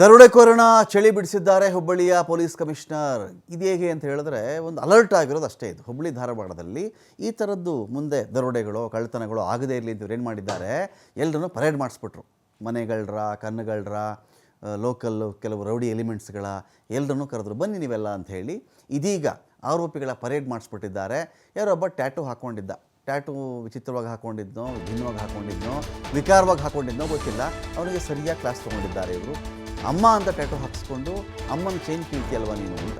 ದರೋಡೆಕೋರನ ಚಳಿ ಬಿಡಿಸಿದ್ದಾರೆ ಹುಬ್ಬಳ್ಳಿಯ ಪೊಲೀಸ್ ಕಮಿಷನರ್. ಇದೇಗೆ ಅಂತ ಹೇಳಿದ್ರೆ ಒಂದು ಅಲರ್ಟ್ ಆಗಿರೋದು ಅಷ್ಟೇ ಇದು. ಹುಬ್ಬಳ್ಳಿ ಧಾರವಾಡದಲ್ಲಿ ಈ ಥರದ್ದು ಮುಂದೆ ದರೋಡೆಗಳು ಕಳ್ಳತನಗಳು ಆಗದೇ ಇರಲಿ ಅಂತ ಏನು ಮಾಡಿದ್ದಾರೆ ಎಲ್ಲರನ್ನೂ ಪರೇಡ್ ಮಾಡಿಸ್ಬಿಟ್ರು. ಮನೆಗಳ್ರ ಕಣ್ಣುಗಳ್ರ ಲೋಕಲ್ ಕೆಲವು ರೌಡಿ ಎಲಿಮೆಂಟ್ಸ್ಗಳ ಎಲ್ಲರನ್ನೂ ಕರೆದ್ರು, ಬನ್ನಿ ನೀವೆಲ್ಲ ಅಂತ ಹೇಳಿ ಇದೀಗ ಆರೋಪಿಗಳ ಪರೇಡ್ ಮಾಡಿಸ್ಬಿಟ್ಟಿದ್ದಾರೆ. ಯಾರೊಬ್ಬ ಟ್ಯಾಟೂ ಹಾಕ್ಕೊಂಡಿದ್ದ. ಟ್ಯಾಟೂ ವಿಚಿತ್ರವಾಗಿ ಹಾಕ್ಕೊಂಡಿದ್ನೋ, ಭಿನ್ನವಾಗಿ ಹಾಕ್ಕೊಂಡಿದ್ನೋ, ವಿಕಾರವಾಗಿ ಹಾಕ್ಕೊಂಡಿದ್ನೋ ಗೊತ್ತಿಲ್ಲ. ಅವನಿಗೆ ಸರಿಯಾಗಿ ಕ್ಲಾಸ್ ತೊಗೊಂಡಿದ್ದಾರೆ ಇವರು. ಅಮ್ಮ ಅಂತ ಟ್ಯಾಟೂ ಹಾಕಿಸ್ಕೊಂಡು ಅಮ್ಮನ ಚೈನ್ ಕೀಳ್ತಿಯಲ್ವ ನೀನು ಅಂತ.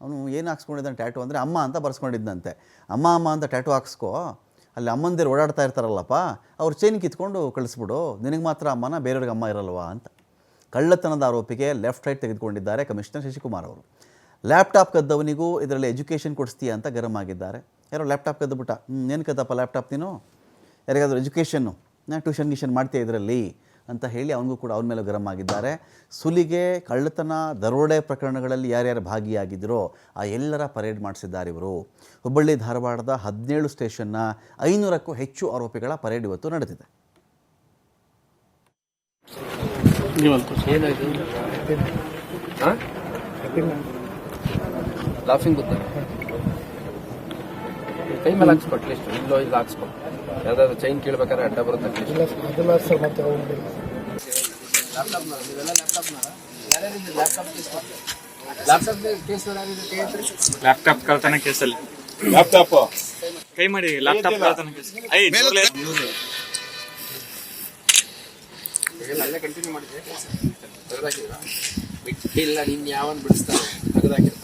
ಅವನು ಏನು ಹಾಕ್ಸ್ಕೊಂಡಿದ್ದಾನೆ ಟ್ಯಾಟೂ ಅಂದರೆ ಅಮ್ಮ ಅಂತ ಬರ್ಸ್ಕೊಂಡಿದ್ದಂತೆ ಅಮ್ಮ ಅಮ್ಮ ಅಂತ ಟ್ಯಾಟೂ ಹಾಕ್ಸ್ಕೋ. ಅಲ್ಲಿ ಅಮ್ಮಂದಿರು ಓಡಾಡ್ತಾ ಇರ್ತಾರಲ್ಲಪ್ಪ, ಅವ್ರು ಚೈನ್ ಕಿತ್ಕೊಂಡು ಕಳಿಸ್ಬಿಡು. ನಿನಗೆ ಮಾತ್ರ ಅಮ್ಮನ ಬೇರೆಯವ್ರಿಗೆ ಅಮ್ಮ ಇರಲ್ವಾ ಅಂತ. ಕಳ್ಳತನದ ಆರೋಪಿಗೆ ಲೆಫ್ಟ್ ರೈಟ್ ತೆಗೆದುಕೊಂಡಿದ್ದಾರೆ ಕಮಿಷನರ್ ಶಶಿಕುಮಾರ್ ಅವರು. ಲ್ಯಾಪ್ಟಾಪ್ ಕದ್ದವನಿಗೂ ಇದರಲ್ಲಿ ಎಜುಕೇಷನ್ ಕೊಡಿಸ್ತೀಯ ಅಂತ ಗರಂ ಆಗಿದ್ದಾರೆ. ಯಾರೋ ಲ್ಯಾಪ್ಟಾಪ್ ಕದ್ದುಬಿಟ್ಟ ಹ್ಞೂ ಏನು ಕದ್ದಪ್ಪ ಲ್ಯಾಪ್ಟಾಪ್ ನೀನು? ಯಾರಿಗಾದ್ರೂ ಎಜುಕೇಷನ್ನು ನಾ ಟ್ಯೂಷನ್ ಗಿಷನ್ ಮಾಡ್ತೀಯ ಇದರಲ್ಲಿ? ಅಂತ ಹೇಳಿ ಅವನಿಗೂ ಕೂಡ ಅವನ ಮೇಲೆ ಗರಂ ಆಗಿದ್ದಾರೆ. ಸುಲಿಗೆ ಕಳ್ಳತನ ದರೋಡೆ ಪ್ರಕರಣಗಳಲ್ಲಿ ಯಾರ್ಯಾರು ಭಾಗಿಯಾಗಿದ್ದರೋ ಆ ಎಲ್ಲರ ಪರೇಡ್ ಮಾಡಿಸಿದ್ದಾರೆ ಇವರು. ಹುಬ್ಬಳ್ಳಿ ಧಾರವಾಡದ ಹದಿನೇಳು ಸ್ಟೇಷನ್ನ ಐನೂರಕ್ಕೂ ಹೆಚ್ಚು ಆರೋಪಿಗಳ ಪರೇಡ್ ಇವತ್ತು ನಡೆದಿದೆ. ಏನಾಯ್ತು? ಲಾಫಿಂಗ್ ಬುದ್ಧ ಕೈ ಮೇಲೆ ಹಾಕ್ಸ್ಕೊ ಅಟ್ಲೀಸ್ಟ್ ಇಲ್ಲೋ ಇಲ್ಲ ಹಾಕ್ಸ್ಕೊ. ಯಾವ್ದಾದ್ರು ಚೈನ್ ಕೇಳ್ಬೇಕಾದ್ರೆ ಅಡ್ಡ ಬರುತ್ತೆ ಲ್ಯಾಪ್ಟಾಪ್ ಕಳ್ತನ ಕೇಸಲ್ಲಿ. ಲ್ಯಾಪ್ಟಾಪ್ ಕೈ ಮಾಡಿ ಲ್ಯಾಪ್ಟಾಪ್ ಕಳ್ತನ ಕೇಸ್ ಐ ಅಲ್ಲೇ ಕಂಟಿನ್ಯೂ ಮಾಡಿದ್ರೆ ತೆಗೆದಾಕಿದ್ರ? ಇಲ್ಲ ನಿನ್ ಯಾವನ್ ಬಿಡಿಸ್ತಾರೆ ತೆಗೆದಾಕಿರ್ತಾರೆ